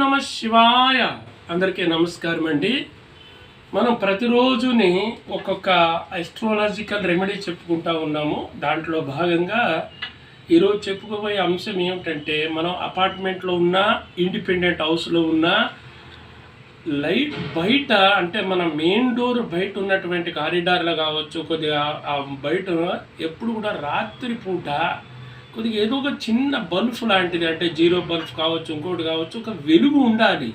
నమ శివాయ. అందరికీ నమస్కారం అండి. మనం ప్రతిరోజుని ఒక్కొక్క అస్ట్రాలజికల్ రెమెడీ చెప్పుకుంటా ఉన్నాము. దాంట్లో భాగంగా ఈరోజు చెప్పుకోబోయే అంశం ఏమిటంటే మనం అపార్ట్మెంట్లో ఉన్నా ఇండిపెండెంట్ హౌస్లో ఉన్నా లైట్ బయట అంటే మన మెయిన్ డోర్ బయట ఉన్నటువంటి కారిడార్లో కావచ్చు కొద్దిగా ఆ బయట ఎప్పుడు కూడా రాత్రి పూట కొద్దిగా ఏదో ఒక చిన్న బల్బ్ లాంటిది అంటే జీరో బల్బ్ కావచ్చు ఇంకోటి కావచ్చు ఒక వెలుగు ఉండాలి.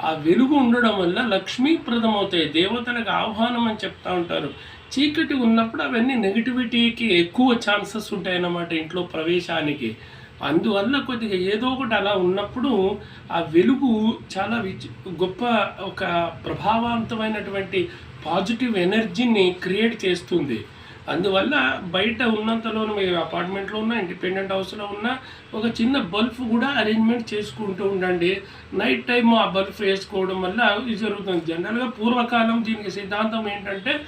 ఆ వెలుగు ఉండడం వల్ల లక్ష్మీప్రదం అవుతాయి దేవతలకు ఆహ్వానం అని చెప్తా ఉంటారు. చీకటి ఉన్నప్పుడు అవన్నీ నెగిటివిటీకి ఎక్కువ ఛాన్సెస్ ఉంటాయన్నమాట ఇంట్లో ప్రవేశానికి. అందువల్ల కొద్దిగా ఏదో ఒకటి అలా ఉన్నప్పుడు ఆ వెలుగు చాలా విచ్ గొప్ప ఒక ప్రభావవంతమైనటువంటి పాజిటివ్ ఎనర్జీని క్రియేట్ చేస్తుంది. అందువల్ల బయట ఉన్నంతలోనూ మీరు అపార్ట్మెంట్లో ఉన్న ఇండిపెండెంట్ హౌస్లో ఉన్న ఒక చిన్న బల్బ్ కూడా అరేంజ్మెంట్ చేసుకుంటూ ఉండండి. నైట్ టైం ఆ బల్బ్ వేసుకోవడం వల్ల ఇది జరుగుతుంది. జనరల్గా పూర్వకాలం దీనికి సిద్ధాంతం ఏంటంటే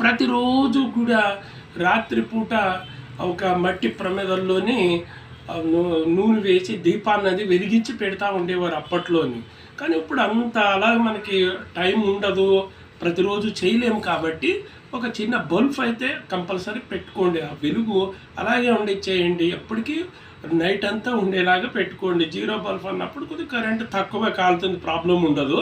ప్రతిరోజు కూడా రాత్రిపూట ఒక మట్టి ప్రమేదంలోని నూ- నూనె వేసి దీపాన్నది వెలిగించి పెడతా ఉండేవారు అప్పట్లోని. కానీ ఇప్పుడు అంత అలా మనకి టైం ఉండదు. ప్రతిరోజు చేయలేము కాబట్టి ఒక చిన్న బల్బ్ అయితే కంపల్సరీ పెట్టుకోండి. ఆ వెలుగు అలాగే ఉండి చేయండి. ఎప్పటికీ నైట్ అంతా ఉండేలాగా పెట్టుకోండి. జీరో బల్బ్ అన్నప్పుడు కొద్దిగా కరెంట్ తక్కువ కాలుతుంది ప్రాబ్లం ఉండదు.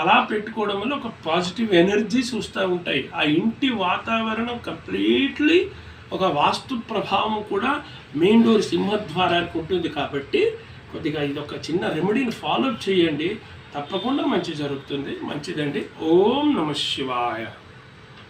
అలా పెట్టుకోవడం వల్ల ఒక పాజిటివ్ ఎనర్జీస్ వస్తూ ఉంటాయి. ఆ ఇంటి వాతావరణం కంప్లీట్లీ ఒక వాస్తు ప్రభావం కూడా మెయిన్ డోర్ సింహద్వారానికి ఉంటుంది కాబట్టి కొద్దిగా ఇది ఒక చిన్న రెమెడీని ఫాలో చేయండి. తప్పకుండా మంచి జరుగుతుంది. మంచిదండి. ఓం నమ శివాయ.